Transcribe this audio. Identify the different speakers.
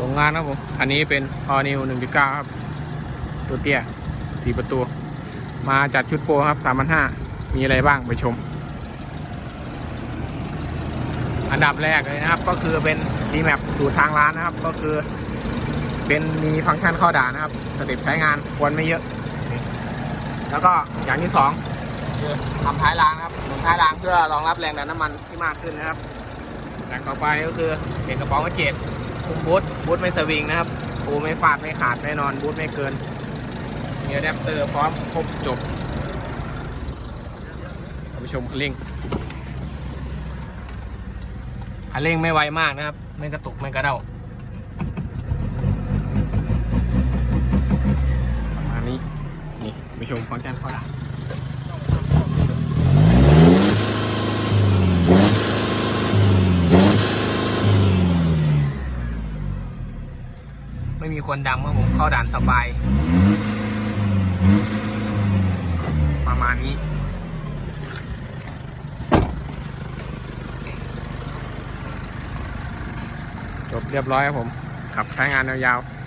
Speaker 1: ส่งงานครับผม อันนี้เป็น All New 1.9ครับ ตัวเตี้ยสี่ประตู มาจัดชุดโปรครับ3,500มีอะไรบ้างไปชม อันดับแรกเลยนะครับ ก็คือเป็น d m a p สูตรทางร้านนะครับ ก็คือ เป็นมีฟังก์ชันข้าด่านะครับสเต็ปใช้งานควรไม่เยอะ แล้วก็อย่างที่สองคือทำท้ายรางครับหนุนท้ายรางเพื่อรองรับแรงดันน้ำมันที่มากขึ้นนะครับอย่างต่อไปก็คือเห็นกระป๋องกระเจ็ด บูทบูทไม่สวิงนะครับปูไม่ฟาดไม่ขาดแน่นอนบูทไม่เกินมีอะแดปเตอร์พร้อมครบจบท่านผู้ชมคันเร่งคันเร่งไม่ไวมากนะครับ ไม่กระตุกไม่กระเด้าประมาณนี้นี่ไปชมฟังกันเข้าด่า ไม่มีคนดำครับผมเข้าด่านสบาย ประมาณนี้จบเรียบร้อยครับผม ขับใช้งานยาวๆ